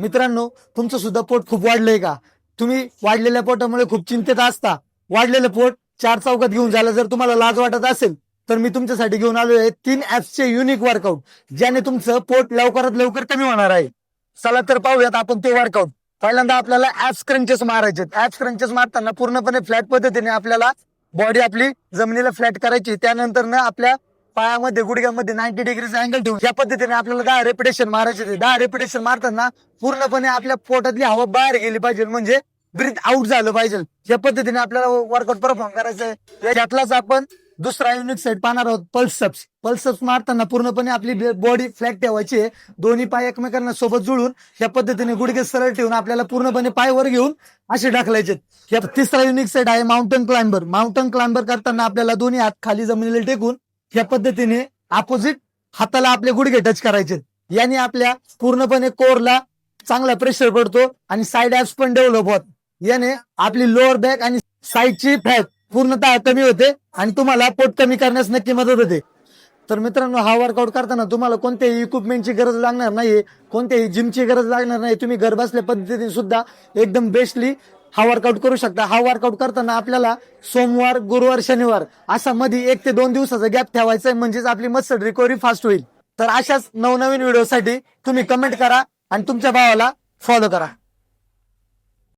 मित्रांनो तुमचं सुद्धा पोट खूप वाढलंय का? तुम्ही वाढलेल्या पोटामुळे खूप चिंतेत असता. वाढलेलं पोट चार चौकात घेऊन जायला जर तुम्हाला लाज वाटत असेल तर मी तुमच्यासाठी घेऊन आलो आहे तीन ऍप्सचे युनिक वर्कआउट ज्याने तुमचं पोट लवकरात लवकर कमी होणार आहे. चला तर पाहूयात आपण ते वर्कआउट पहिल्यांदा आपल्याला ऍप्स क्रंचेस मारायचे ऍप्स क्रंचेस मारताना पूर्णपणे फ्लॅट पद्धतीने आपल्याला बॉडी आपली जमिनीला फ्लॅट करायची. त्यानंतर आपल्या पायामध्ये गुडघ्यामध्ये नाईन्टी डिग्रीचा अँगल ठेवून या पद्धतीने आपल्याला दहा रेपिटेशन मारायचे ते. दहा रेपिटेशन मारताना पूर्णपणे आपल्या पोटातली हवा बाहेर गेली पाहिजे. म्हणजे ब्रीथ आउट झालं पाहिजे. या पद्धतीने आपल्याला वर्कआउट परफॉर्म करायचं आहे. त्यातलाच आपण दुसरा युनिक साईड पाहणार आहोत पल्सअप्स पल्सअप्स मारताना पूर्णपणे आपली बॉडी फ्लॅट ठेवायची आहे. दोन्ही पाय एकमेकांना सोबत जुळून या पद्धतीने गुडघे सरळ ठेवून आपल्याला पूर्णपणे पाय वर घेऊन असे ढकलायचे या तिसरा युनिक साईड आहे माउंटन क्लाइंबर माउंटन क्लाइंबर करताना आपल्याला दोन्ही हात खाली जमिनीला टेकून या पद्धतीने अपोजिट हाताला आपले गुडघे टच करायचे. याने आपल्या पूर्णपणे कोरला चांगला प्रेशर पडतो आणि साईड ऍप्स पण डेव्हलप होत याने आपली लोअर बॅक आणि साईडची फॅट पूर्णतः कमी होते आणि तुम्हाला पोट कमी करण्यास नक्की मदत होते. तर मित्रांनो हा वर्कआउट करताना तुम्हाला कोणत्याही इक्विपमेंटची गरज लागणार नाही कोणत्याही जिमची गरज लागणार नाही. तुम्ही घरबसल्या पद्धतीने सुद्धा एकदम बेस्टली हा वर्कआउट करू शकता. हा वर्कआउट करताना आपल्याला सोमवार गुरुवार शनिवार असा मध्ये एक ते दोन दिवसाचा गॅप ठेवायचा आहे म्हणजेच आपली मसल रिकव्हरी फास्ट होईल. तर अशाच नवनवीन व्हिडिओसाठी तुम्ही कमेंट करा आणि तुमच्या भावाला फॉलो करा.